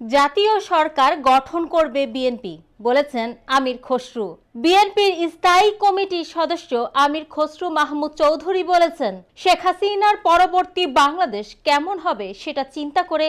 জাতীয় সরকার গঠন করবে বিএনপি। বলেছেন আমির খসরু। বিএনপির স্থায়ী কমিটির সদস্য আমির খসরু মাহমুদ চৌধুরী বলেছেন, শেখ হাসিনার পরবর্তী বাংলাদেশ কেমন হবে সেটা চিন্তা করে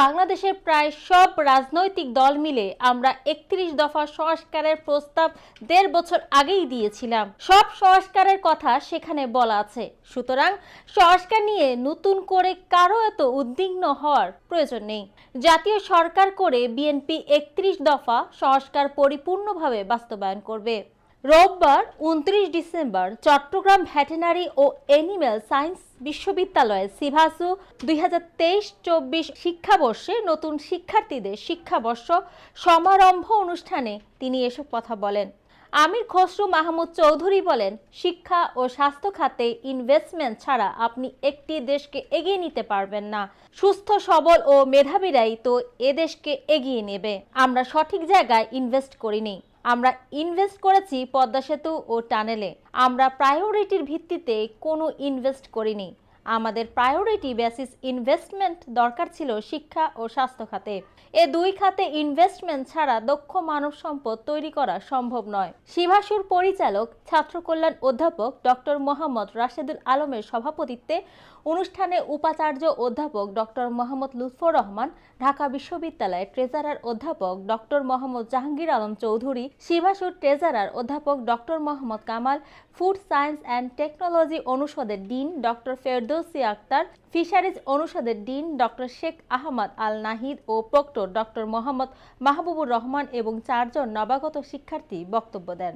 বাংলাদেশের প্রায় সব রাজনৈতিক দল মিলে আমরা একত্রিশ দফা সংস্কারের প্রস্তাব দেড় বছর আগেই দিয়েছিলাম। সব সংস্কারের কথা সেখানে বলা আছে। সুতরাং সংস্কার নিয়ে নতুন করে কারও এত উদ্বিগ্ন হওয়ার প্রয়োজন নেই। জাতীয় সরকার করে বিএনপি একত্রিশ দফা সংস্কার পরিপূর্ণভাবে বাস্তবায়ন করবে। রোববার উনত্রিশ ডিসেম্বর চট্টগ্রাম ভেটেনারি ও এনিম্যাল সায়েন্স বিশ্ববিদ্যালয়ে সিভাসু দুই হাজার তেইশ চব্বিশ শিক্ষাবর্ষে নতুন শিক্ষার্থীদের শিক্ষাবর্ষ সমারম্ভ অনুষ্ঠানে তিনি এসব কথা বলেন। আমির খসরু মাহমুদ চৌধুরী বলেন, শিক্ষা ও স্বাস্থ্য খাতে ইনভেস্টমেন্ট ছাড়া আপনি একটি দেশকে এগিয়ে নিতে পারবেন না। সুস্থ, সবল ও মেধাবীরাই তো এ দেশকে এগিয়ে নেবে। আমরা সঠিক জায়গায় ইনভেস্ট করিনি। আমরা ইনভেস্ট করেছি পদ্মা সেতু ও টানেলে। আমরা প্রায়োরিটির ভিত্তিতে কোনো ইনভেস্ট করিনি। আমাদের প্রায়োরিটি বেসিস ইনভেস্টমেন্ট দরকার ছিল শিক্ষা ও স্বাস্থ্য খাতে। এ দুই খাতে ইনভেস্টমেন্ট ছাড়া দক্ষ মানব সম্পদ তৈরি করা সম্ভব নয়। শিভাসুর পরিচালক, ছাত্র কল্যাণ অধ্যাপক ডক্টর মোহাম্মদ রাশেদুল আলমের সভাপতিত্বে অনুষ্ঠানে উপাচার্য অধ্যাপক ডক্টর মোহাম্মদ লুৎফর রহমান, ঢাকা বিশ্ববিদ্যালয়ের ট্রেজারার অধ্যাপক ডক্টর মোহাম্মদ জাহাঙ্গীর আলম চৌধুরী, শিভাসুর ট্রেজারার অধ্যাপক doctor Mohammad Kamal, food science and technology অনুষদের dean doctor Ferdousi Akter, fisheries অনুষদের ডিন ডক্টর শেখ আহমদ আল নাহিদ ও প্রক্টর ডক্টর মোহাম্মদ মাহবুবুর রহমান এবং চারজন নবাগত শিক্ষার্থী বক্তব্য দেন।